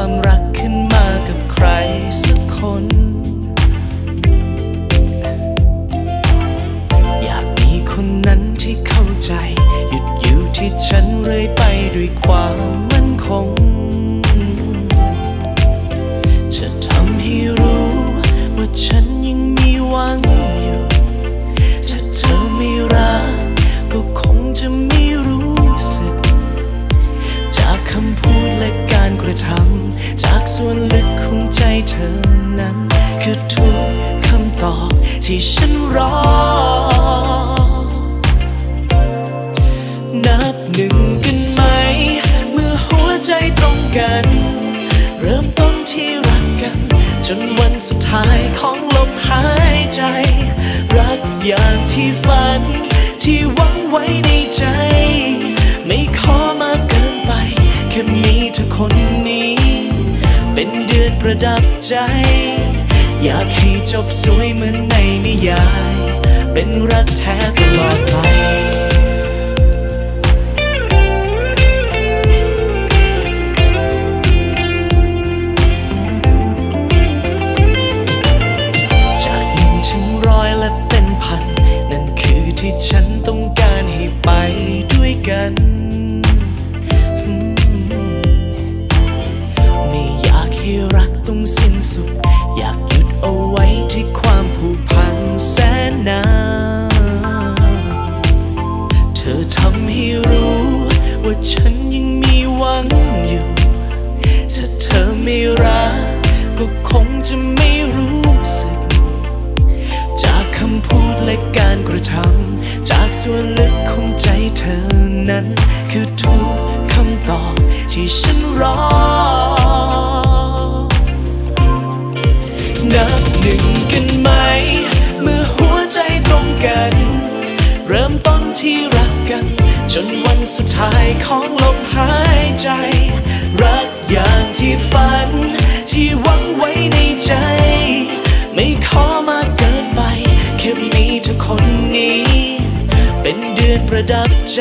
ความรักขึ้นมากับใครสักคน อยากมีคนนั้นที่เข้าใจ หยุดอยู่ที่ฉันเลยไปด้วยความมั่นคง ที่ฉันรอ นับหนึ่งกันไหม เมื่อหัวใจตรงกัน เริ่มต้นที่รักกัน จนวันสุดท้ายของลมหายใจ รักอย่างที่ฝัน ที่หวังไว้ในใจ ไม่ขอมากเกินไป แค่มีเธอคนนี้ เป็นเดือนประดับใจ อยากให้จบสวยเหมือนในนิยาย เป็นรักแท้ตลอดไปจากหนึ่งถึงร้อยและเป็นพันนั่นคือที่ฉันต้องการให้ไป สิ้นสุด อยากหยุดเอาไว้ที่ความผูกพันแสนนานเธอทำให้รู้ ว่าฉันยังมีหวังอยู่ ถ้าเธอไม่รัก ก็คงจะไม่รู้สึก จากคำพูดและการกระทำจากส่วนลึกของใจเธอนั้น คือทุกคำตอบที่ฉันรอ ที่รักกัน จนวันสุดท้ายของลมหายใจ รักอย่างที่ฝัน ที่หวังไว้ในใจ ไม่ขอมากเกินไป แค่มีเธอคนนี้ เป็นเดือนประดับใจ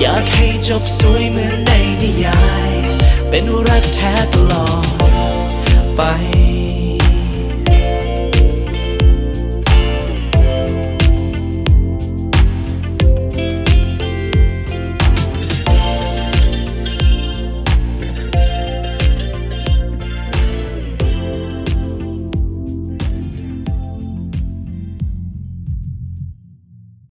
อยากให้จบสวยเหมือนในนิยาย เป็นรักแท้ตลอดไป